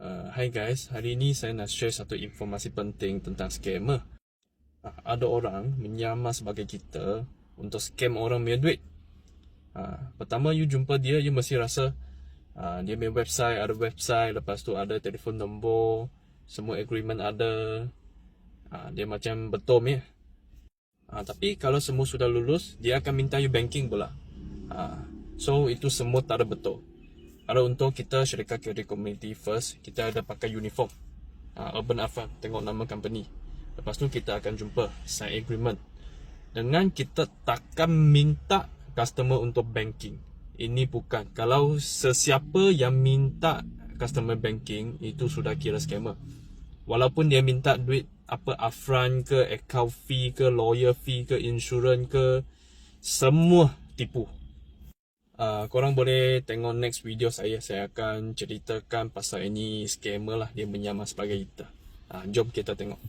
Uh, hi guys, hari ini saya nak share satu informasi penting tentang scammer. Uh, ada orang menyamar sebagai kita untuk scam orang punya duit. Uh, pertama you jumpa dia, you mesti rasa uh, dia punya website, ada website, lepas tu ada telefon nombor, semua agreement ada. Uh, dia macam betul ya. Uh, tapi kalau semua sudah lulus, dia akan minta you banking pula. Uh, so itu semua tak ada betul. Kalau untuk kita syarikat Kiri Community First, kita ada pakai uniform. Uh, Urban Afan, tengok nama company. Lepas tu kita akan jumpa sign agreement. Dengan kita takkan minta customer untuk banking. Ini bukan. Kalau sesiapa yang minta customer banking, itu sudah kira scammer. Walaupun dia minta duit apa upfront ke, account fee ke, lawyer fee ke, insurance ke, semua tipu. Uh, korang boleh tengok next video saya. Saya akan ceritakan pasal ini scammer lah. Dia menyamar sebagai kita uh, Jom kita tengok